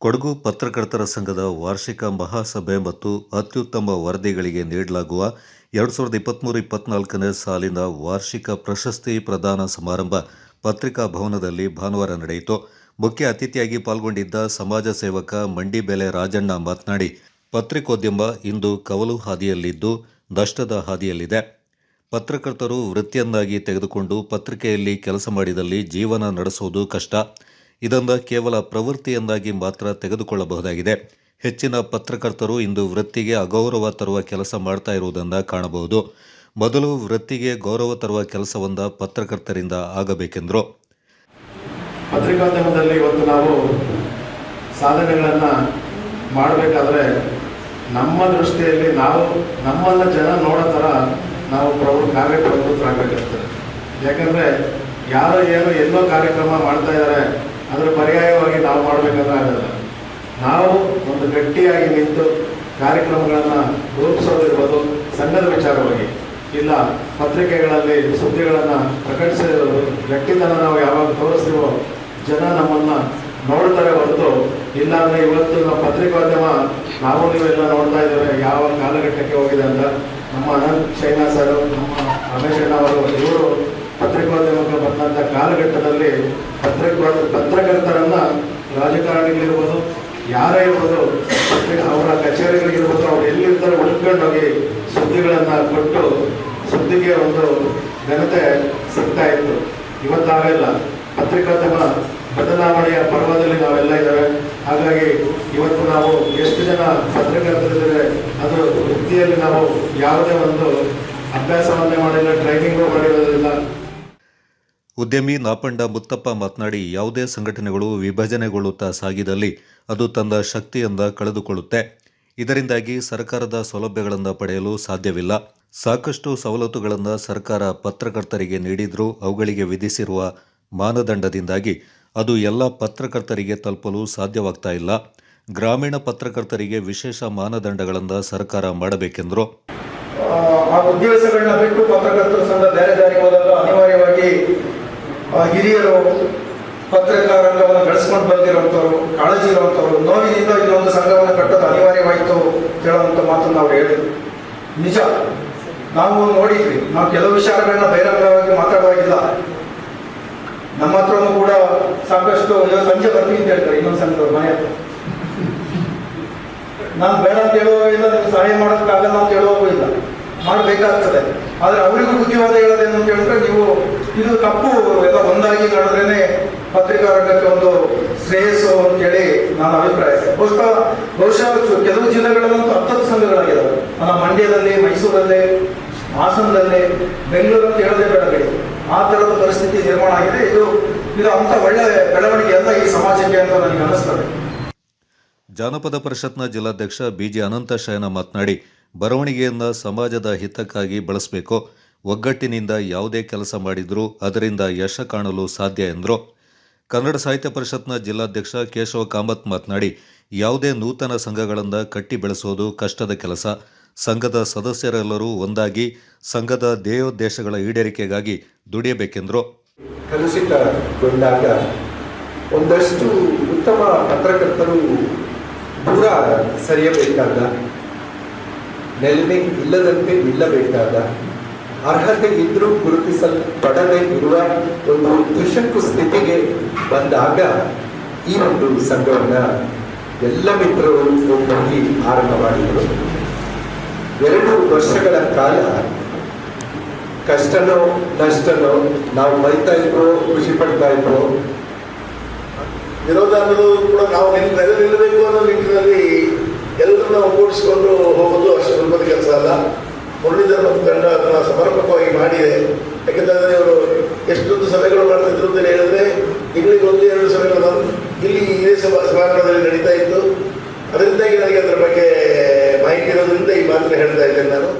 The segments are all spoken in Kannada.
ಕೊಡಗು ಪತ್ರಕರ್ತರ ಸಂಘದ ವಾರ್ಷಿಕ ಮಹಾಸಭೆ ಮತ್ತು ಅತ್ಯುತ್ತಮ ವರದಿಗಳಿಗೆ ನೀಡಲಾಗುವ ಎರಡು ಸಾವಿರದ ಇಪ್ಪತ್ತ್ಮೂರು ಇಪ್ಪತ್ನಾಲ್ಕನೇ ಸಾಲಿನ ವಾರ್ಷಿಕ ಪ್ರಶಸ್ತಿ ಪ್ರದಾನ ಸಮಾರಂಭ ಪತ್ರಿಕಾ ಭವನದಲ್ಲಿ ಭಾನುವಾರ ನಡೆಯಿತು. ಮುಖ್ಯ ಅತಿಥಿಯಾಗಿ ಪಾಲ್ಗೊಂಡಿದ್ದ ಸಮಾಜ ಸೇವಕ ಮಂಡಿಬೆಲೆ ರಾಜಣ್ಣ ಮಾತನಾಡಿ, ಪತ್ರಿಕೋದ್ಯಮ ಇಂದು ಕವಲು ಹಾದಿಯಲ್ಲಿದ್ದು, ನಷ್ಟದ ಹಾದಿಯಲ್ಲಿದೆ. ಪತ್ರಕರ್ತರು ವೃತ್ತಿಯನ್ನಾಗಿ ತೆಗೆದುಕೊಂಡು ಪತ್ರಿಕೆಯಲ್ಲಿ ಕೆಲಸ ಮಾಡಿದಲ್ಲಿ ಜೀವನ ನಡೆಸುವುದು ಕಷ್ಟ. ಇದನ್ನು ಕೇವಲ ಪ್ರವೃತ್ತಿಯನ್ನಾಗಿ ಮಾತ್ರ ತೆಗೆದುಕೊಳ್ಳಬಹುದಾಗಿದೆ. ಹೆಚ್ಚಿನ ಪತ್ರಕರ್ತರು ಇಂದು ವೃತ್ತಿಗೆ ಅಗೌರವ ತರುವ ಕೆಲಸ ಮಾಡ್ತಾ ಇರುವುದನ್ನು ಕಾಣಬಹುದು. ಮೊದಲು ವೃತ್ತಿಗೆ ಗೌರವ ತರುವ ಕೆಲಸವೊಂದ ಪತ್ರಕರ್ತರಿಂದ ಆಗಬೇಕೆಂದರು. ಪತ್ರಿಕೋದ್ಯಮದಲ್ಲಿ ಇವತ್ತು ನಾವು ಸಾಧನೆಗಳನ್ನು ಮಾಡಬೇಕಾದ್ರೆ ನಮ್ಮ ದೃಷ್ಟಿಯಲ್ಲಿ ನಾವು ನಮ್ಮನ್ನು ಜನ ನೋಡೋ ಥರ ನಾವು ಪ್ರವೃ, ಕಾರ್ಯಪ್ರವೃತ್ತರಾಗಬೇಕಾಗ್ತದೆ. ಯಾಕಂದರೆ ಯಾರೋ ಏನೋ ಎಲ್ಲೋ ಕಾರ್ಯಕ್ರಮ ಮಾಡ್ತಾ ಇದ್ದಾರೆ ಅದರ ಪರ್ಯಾಯವಾಗಿ ನಾವು ಮಾಡಬೇಕಂತ ಆಗಲ್ಲ ನಾವು ಒಂದು ಗಟ್ಟಿಯಾಗಿ ನಿಂತು ಕಾರ್ಯಕ್ರಮಗಳನ್ನು ರೂಪಿಸೋದಿರ್ಬೋದು ಸಂಘದ ವಿಚಾರವಾಗಿ. ಇಲ್ಲ, ಪತ್ರಿಕೆಗಳಲ್ಲಿ ಸುದ್ದಿಗಳನ್ನು ಪ್ರಕಟಿಸಿರೋದು ಗಟ್ಟಿತನ ನಾವು ಯಾವಾಗ ತೋರಿಸ್ತೀವೋ, ಜನ ನಮ್ಮನ್ನು ನೋಡ್ತಾರೆ ಹೊರತು, ಇಲ್ಲಾಂದರೆ ಇವತ್ತು ನಮ್ಮ ಪತ್ರಿಕೋದ್ಯಮ, ನಾವು ನೀವೆಲ್ಲ ನೋಡ್ತಾ ಇದ್ದೇವೆ ಯಾವ ಕಾಲಘಟ್ಟಕ್ಕೆ ಹೋಗಿದೆ ಅಂತ ನಮ್ಮ ಅನಂತ್ ಶೈನಾ ಸರ್, ನಮ್ಮ ರಮೇಶ್ ಅವರು, ಇವರು ಪತ್ರಿಕೋದ್ಯಮಕ್ಕೆ ಬಂದಂಥ ಕಾಲಘಟ್ಟದಲ್ಲಿ ಪತ್ರಿಕೋ ಪತ್ರಕರ್ತರನ್ನ ರಾಜಕಾರಣಿಗಳಿರ್ಬೋದು, ಯಾರೇ ಇರ್ಬೋದು, ಪತ್ರಿಕೆ ಅವರ ಕಚೇರಿಗಳಿಗಿರ್ಬೋದು ಅವ್ರು ಎಲ್ಲಿರ್ತಾರೆ ಉಳ್ಕೊಂಡೋಗಿ ಸುದ್ದಿಗಳನ್ನು ಕೊಟ್ಟು ಸುದ್ದಿಗೆ ಒಂದು ಘನತೆ ಸಿಗ್ತಾ ಇತ್ತು. ಇವತ್ತಾಗಲ್ಲ ಪತ್ರಿಕೋದ್ಯಮ ಬದಲಾವಣೆಯ ಪರ್ವದಲ್ಲಿ ನಾವೆಲ್ಲ ಇದ್ದೇವೆ. ಹಾಗಾಗಿ ಇವತ್ತು ನಾವು ಎಷ್ಟು ಜನ ಪತ್ರಕರ್ತರಿದ್ದಾರೆ ಅದರ ವೃತ್ತಿಯಲ್ಲಿ ನಾವು ಯಾವುದೇ ಒಂದು ಅಭ್ಯಾಸವನ್ನೇ ಮಾಡಿಲ್ಲ ಟ್ರೈನಿಂಗು ಮಾಡಿರೋದಿಲ್ಲ ಉದ್ಯಮಿ ನಾಪಂಡ ಮುತ್ತಪ್ಪ ಮಾತನಾಡಿ, ಯಾವುದೇ ಸಂಘಟನೆಗಳು ವಿಭಜನೆಗೊಳ್ಳುತ್ತಾ ಸಾಗಿದಲ್ಲಿ ಅದು ತನ್ನ ಶಕ್ತಿಯಿಂದ ಕಳೆದುಕೊಳ್ಳುತ್ತೆ. ಇದರಿಂದಾಗಿ ಸರ್ಕಾರದ ಸೌಲಭ್ಯಗಳನ್ನು ಪಡೆಯಲು ಸಾಧ್ಯವಿಲ್ಲ. ಸಾಕಷ್ಟು ಸವಲತ್ತುಗಳನ್ನು ಸರ್ಕಾರ ಪತ್ರಕರ್ತರಿಗೆ ನೀಡಿದರೂ ಅವುಗಳಿಗೆ ವಿಧಿಸಿರುವ ಮಾನದಂಡದಿಂದಾಗಿ ಅದು ಎಲ್ಲ ಪತ್ರಕರ್ತರಿಗೆ ತಲುಪಲು ಸಾಧ್ಯವಾಗ್ತಾ ಇಲ್ಲ. ಗ್ರಾಮೀಣ ಪತ್ರಕರ್ತರಿಗೆ ವಿಶೇಷ ಮಾನದಂಡಗಳನ್ನು ಸರ್ಕಾರ ಮಾಡಬೇಕೆಂದರು. ಆ ಉದ್ದೇಶಗಳನ್ನ ಬಿಟ್ಟು ಪತ್ರಕರ್ತರ ಸಂಘ ಬೇರೆ ದಾರಿಗೆ ಹೋದಾಗ ಅನಿವಾರ್ಯವಾಗಿ ಹಿರಿಯರು ಪತ್ರಕಾರ ರಂಗವನ್ನು ಬೆಳೆಸ್ಕೊಂಡು ಬಂದಿರುವಂಥವ್ರು ಕಾಳಜಿ ಇರುವಂಥವ್ರು ನೋವಿನಿಂದ ಇನ್ನೊಂದು ಸಂಘವನ್ನು ಕಟ್ಟೋದು ಅನಿವಾರ್ಯವಾಯಿತು ಹೇಳುವಂಥ ಮಾತನ್ನು ನಾವು ಹೇಳಿದ್ವಿ ನಿಜ. ನಾವು ನೋಡಿದ್ವಿ. ನಾವು ಕೆಲವು ವಿಚಾರಗಳನ್ನ ಬಹಿರಂಗವಾಗಿ ಮಾತಾಡುವಾಗಿಲ್ಲ. ನಮ್ಮ ಹತ್ರನೂ ಕೂಡ ಸಾಕಷ್ಟು ಸಂಜೆ ಬರ್ತೀವಿ ಅಂತ ಹೇಳ್ತಾರೆ ಇನ್ನೊಂದು ಸಂಘದವ್ರು ಮನೆ ಹತ್ರ. ನಾನು ಬೇಡ ಅಂತ ಹೇಳುವ ಇಲ್ಲ ನಿಮ್ಗೆ ಸಹಾಯ ಮಾಡೋದಕ್ಕಾಗಲ್ಲ ಅಂತ ಹೇಳುವಾಗೂ ಇಲ್ಲ. ಮಾಡಬೇಕಾಗ್ತದೆ. ಆದರೆ ಅವರಿಗೂ ಬುದ್ಧಿವಾದ ಹೇಳೋದೇನು ಅಂತ ಹೇಳಿದ್ರೆ ನೀವು ಇದು ತಪ್ಪು ಎಲ್ಲ ಒಂದಾಗಿ ನಡೆದ್ರೇನೆ ಪತ್ರಿಕಾ ರಂಗಕ್ಕೆ ಒಂದು ಶ್ರೇಯಸ್ಸು ಅಂತೇಳಿ ನನ್ನ ಅಭಿಪ್ರಾಯ. ಬಹುಶಃ ಬಹುಶಃ ಕೆಲವು ಜಿಲ್ಲೆಗಳಲ್ಲಂತೂ ಹತ್ತತ್ತು ಸಂಘಗಳಾಗಿದ್ದಾವೆ ನಮ್ಮ ಮಂಡ್ಯದಲ್ಲಿ, ಮೈಸೂರಲ್ಲಿ, ಹಾಸನದಲ್ಲಿ ಬೆಂಗಳೂರು ಅಂತ ಹೇಳದೆ ಬೆಳಗ್ಗೆ ಆ ಥರದ ಪರಿಸ್ಥಿತಿ ನಿರ್ಮಾಣ ಆಗಿದೆ. ಇದು ಇದು ಅಂಥ ಒಳ್ಳೆ ಬೆಳವಣಿಗೆ ಅಲ್ಲ ಈ ಸಮಾಜಕ್ಕೆ ಅಂತ ನನಗೆ ಅನಿಸ್ತದೆ ಜಾನಪದ ಪರಿಷತ್ನ ಜಿಲ್ಲಾಧ್ಯಕ್ಷ ಬಿಜಿ ಅನಂತ ಶಯನ ಮಾತನಾಡಿ, ಬರವಣಿಗೆಯನ್ನು ಸಮಾಜದ ಹಿತಕ್ಕಾಗಿ ಬಳಸಬೇಕು. ಒಗ್ಗಟ್ಟಿನಿಂದ ಯಾವುದೇ ಕೆಲಸ ಮಾಡಿದರೂ ಅದರಿಂದ ಯಶ ಕಾಣಲು ಸಾಧ್ಯ ಎಂದರು. ಕನ್ನಡ ಸಾಹಿತ್ಯ ಪರಿಷತ್ನ ಜಿಲ್ಲಾಧ್ಯಕ್ಷ ಕೇಶವ ಕಾಮತ್ ಮಾತನಾಡಿ, ಯಾವುದೇ ನೂತನ ಸಂಘಗಳನ್ನು ಕಟ್ಟಿ ಬೆಳೆಸೋದು ಕಷ್ಟದ ಕೆಲಸ. ಸಂಘದ ಸದಸ್ಯರೆಲ್ಲರೂ ಒಂದಾಗಿ ಸಂಘದ ಧ್ಯೇಯೋದ್ದೇಶಗಳ ಈಡೇರಿಕೆಗಾಗಿ ದುಡಿಯಬೇಕೆಂದರು. ಕಲುಷಿತಗೊಂಡಾಗ ಒಂದಷ್ಟು ಉತ್ತಮ ಪತ್ರಕರ್ತರು ದೂರ ಸರಿಯಬೇಕಾದ, ನೆಲೆಮೆ ಇಲ್ಲದಂತೆ ನಿಲ್ಲಬೇಕಾದ ಅರ್ಹತೆ ಇದ್ರೂ ಗುರುತಿಸಲ್ಪಡದೆ ಇರುವ ಒಂದು ದುಶಂಕು ಸ್ಥಿತಿಗೆ ಬಂದಾಗ ಈ ಒಂದು ಸಂಘವನ್ನ ಎಲ್ಲ ಮಿತ್ರರು ಒಟ್ಟಾಗಿ ಆರಂಭ ಮಾಡಿದರು. ಎರಡು ವರ್ಷಗಳ ಕಾಲ ಕಷ್ಟನೋ ನಷ್ಟನೋ ನಾವು ಬೈತಾ ಇದ್ರೋ ಖುಷಿ ಪಡ್ತಾ ಇದ್ರೋ ವಿರೋಧ ಅನ್ನೋದು ಕೂಡ ನಾವು ನಿಲ್ಲಬೇಕು ಅನ್ನೋ ನಿಟ್ಟಿನಲ್ಲಿ ಎಲ್ಲರನ್ನ ಒಗ್ಗೂಡಿಸಿಕೊಂಡು ಹೋಗೋದು ಅಷ್ಟು ಸುಲಭದ ಕೆಲಸ ಅಲ್ಲ. ಮುರಳೀಧರ್ ಮತ್ತು ತಂಡ ಅದನ್ನ ಸಮರ್ಪಕವಾಗಿ ಮಾಡಿದೆ ಯಾಕೆಂತಂದ್ರೆ ಇವರು ಎಷ್ಟೊಂದು ಸಭೆಗಳು ಮಾಡ್ತಿದ್ರು ಅಂತ ಹೇಳಿದ್ರೆ ತಿಂಗಳಿಗೆ ಒಂದು ಎರಡು ಸಭೆಗಳು ನಮ್ಮ ಇಲ್ಲಿ ಇದೇ ಸಭಾ ಸಭಾಂಗಣದಲ್ಲಿ ನಡೀತಾ ಇತ್ತು ಅದರಿಂದಾಗಿ ನನಗೆ ಅದರ ಬಗ್ಗೆ ಮಾಹಿತಿ ಇರೋದ್ರಿಂದ ಈ ಮಾತನ್ನ ಹೇಳ್ತಾ ಇದ್ದೇನೆ ನಾನು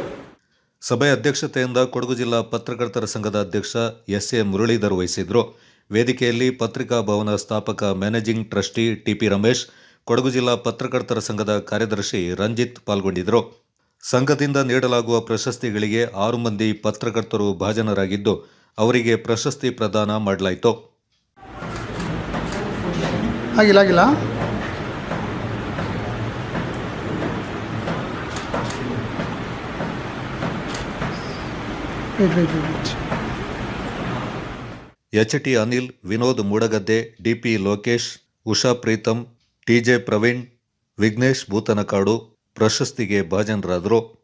ಸಭೆ ಅಧ್ಯಕ್ಷತೆಯಿಂದ ಕೊಡಗು ಜಿಲ್ಲಾ ಪತ್ರಕರ್ತರ ಸಂಘದ ಅಧ್ಯಕ್ಷ ಎಸ್ ಎ ಮುರಳೀಧರ್ ವಹಿಸಿದ್ರು. ವೇದಿಕೆಯಲ್ಲಿ ಪತ್ರಿಕಾ ಭವನ ಸ್ಥಾಪಕ, managing trustee T P Ramesh, Kodagu ಜಿಲ್ಲಾ ಪತ್ರಕರ್ತರ ಸಂಘದ ಕಾರ್ಯದರ್ಶಿ ರಂಜಿತ್ ಪಾಲ್ಗೊಂಡಿದ್ದರು ಸಂಘದಿಂದ ನೀಡಲಾಗುವ ಪ್ರಶಸ್ತಿಗಳಿಗೆ ಆರು ಮಂದಿ ಪತ್ರಕರ್ತರು ಭಾಜನರಾಗಿದ್ದು, ಅವರಿಗೆ ಪ್ರಶಸ್ತಿ ಪ್ರದಾನ ಮಾಡಲಾಯಿತು. ಆಗಿಲ್ಲ H T Anil, Vinod Moodagadde, D P Lokesh, Usha Preetham T J Praveen, Vignesh Bhoothanakadu, ಪ್ರಶಸ್ತಿಗೆ ಭಾಜನರಾದರು.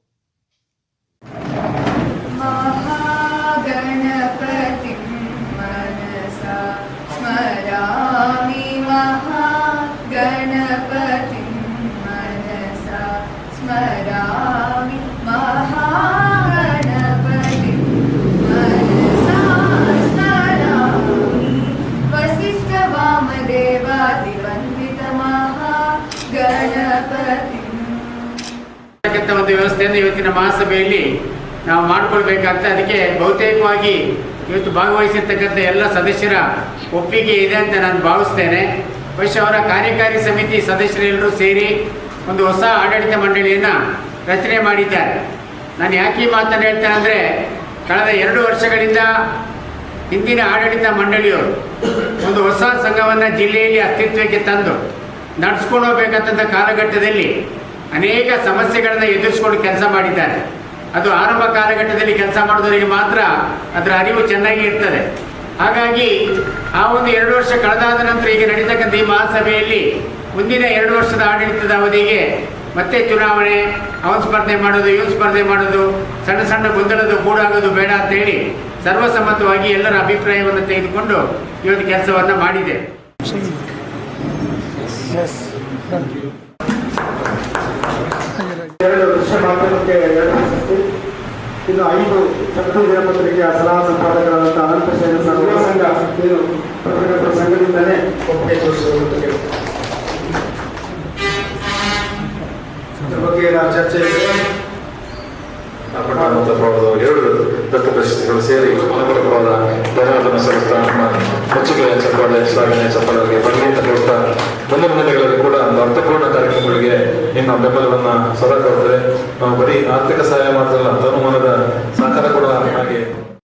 ಅಂತಕ್ಕಂಥ ಒಂದು ವ್ಯವಸ್ಥೆಯನ್ನು ಇವತ್ತಿನ ಮಹಾಸಭೆಯಲ್ಲಿ ನಾವು ಮಾಡಿಕೊಳ್ಬೇಕಂತ ಅದಕ್ಕೆ ಬಹುತೇಕವಾಗಿ ಇವತ್ತು ಭಾಗವಹಿಸಿರ್ತಕ್ಕಂಥ ಎಲ್ಲ ಸದಸ್ಯರ ಒಪ್ಪಿಗೆ ಇದೆ ಅಂತ ನಾನು ಭಾವಿಸ್ತೇನೆ. ಬಹುಶಃ ಅವರ ಕಾರ್ಯಕಾರಿ ಸಮಿತಿ ಸದಸ್ಯರೆಲ್ಲರೂ ಸೇರಿ ಒಂದು ಹೊಸ ಆಡಳಿತ ಮಂಡಳಿಯನ್ನು ರಚನೆ ಮಾಡಿದ್ದಾರೆ. ನಾನು ಯಾಕೆ ಈ ಮಾತನ್ನು ಹೇಳ್ತೇನೆ ಅಂದರೆ, ಕಳೆದ ಎರಡು ವರ್ಷಗಳಿಂದ ಹಿಂದಿನ ಆಡಳಿತ ಮಂಡಳಿಯವರು ಒಂದು ಹೊಸ ಸಂಘವನ್ನು ಜಿಲ್ಲೆಯಲ್ಲಿ ಅಸ್ತಿತ್ವಕ್ಕೆ ತಂದು, ನಡೆಸ್ಕೊಂಡು ಹೋಗ್ಬೇಕಂತ ಕಾಲಘಟ್ಟದಲ್ಲಿ ಅನೇಕ ಸಮಸ್ಯೆಗಳನ್ನು ಎದುರಿಸಿಕೊಂಡು ಕೆಲಸ ಮಾಡಿದ್ದಾರೆ. ಅದು ಆರಂಭ ಕಾಲಘಟ್ಟದಲ್ಲಿ ಕೆಲಸ ಮಾಡಿದವರಿಗೆ ಮಾತ್ರ ಅದರ ಅರಿವು ಚೆನ್ನಾಗಿ ಇರ್ತದೆ. ಹಾಗಾಗಿ ಆ ಒಂದು ಎರಡು ವರ್ಷ ಕಳೆದಾದ ನಂತರ ಈಗ ನಡೀತಕ್ಕಂಥ ಈ ಮಹಾಸಭೆಯಲ್ಲಿ ಮುಂದಿನ ಎರಡು ವರ್ಷದ ಆಡಳಿತದ ಅವಧಿಗೆ ಮತ್ತೆ ಚುನಾವಣೆ, ಅವನ್ ಸ್ಪರ್ಧೆ ಮಾಡೋದು, ಇವನ್ ಸ್ಪರ್ಧೆ ಮಾಡೋದು, ಸಣ್ಣ ಸಣ್ಣ ಗೊಂದಲದ ಗೂಡಾಗೋದು ಬೇಡ ಅಂತೇಳಿ ಸರ್ವಸಮ್ಮತವಾಗಿ ಎಲ್ಲರ ಅಭಿಪ್ರಾಯವನ್ನು ತೆಗೆದುಕೊಂಡು ಇವತ್ತು ಕೆಲಸವನ್ನು ಮಾಡಿದೆ. ಎರಡು ದೃಶ್ಯ ಮಾಧ್ಯಮಕ್ಕೆ ಎರಡು ಪ್ರಶಸ್ತಿ ಇನ್ನು ಐದು ಶಕ್ತಿ ದಿನಪತ್ರಿಕೆಯ ಸಲಹಾ ಸಂಪಾದಕರಾದಂತಹ ಅನಂತ ಶೈಲ ಸರ್ವ ಸಂಘ ಏನು ಪತ್ರಕರ್ತರ ಸಂಘದಿಂದಲೇ ಒಪ್ಪಿಗೆ ಇದ್ರ ಬಗ್ಗೆ ನಾವು ಚರ್ಚೆ ಎರಡು ದತ್ತ ಪ್ರಶಸ್ತಿಗಳು ಸೇರಿ ಮನಪರವಾದ ಧನ್ಯವಾದವನ್ನು ಸಲ್ಲಿಸ್ತಾ ನಮ್ಮ ಮೆಚ್ಚುಗೆಯ ಚಪ್ಪಾಳೆ, ಶ್ಲಾಘನೆ ಚಪ್ಪಾಳೆಗೆ ಕೊಡ್ತಾ ಕೂಡ ಒಂದು ಅರ್ಥಪೂರ್ಣ ಕಾರ್ಯಕ್ರಮಗಳಿಗೆ ನಿಮ್ಮ ಬೆಂಬಲವನ್ನ ಸದಾ ಕೊಡ್ತದೆ ನಾವು ಬರೀ ಆರ್ಥಿಕ ಸಹಾಯ ಮಾಡೋದಲ್ಲ ತನುಮಾನದ ಸಹಕಾರ ಕೂಡ ಹಾಗೆ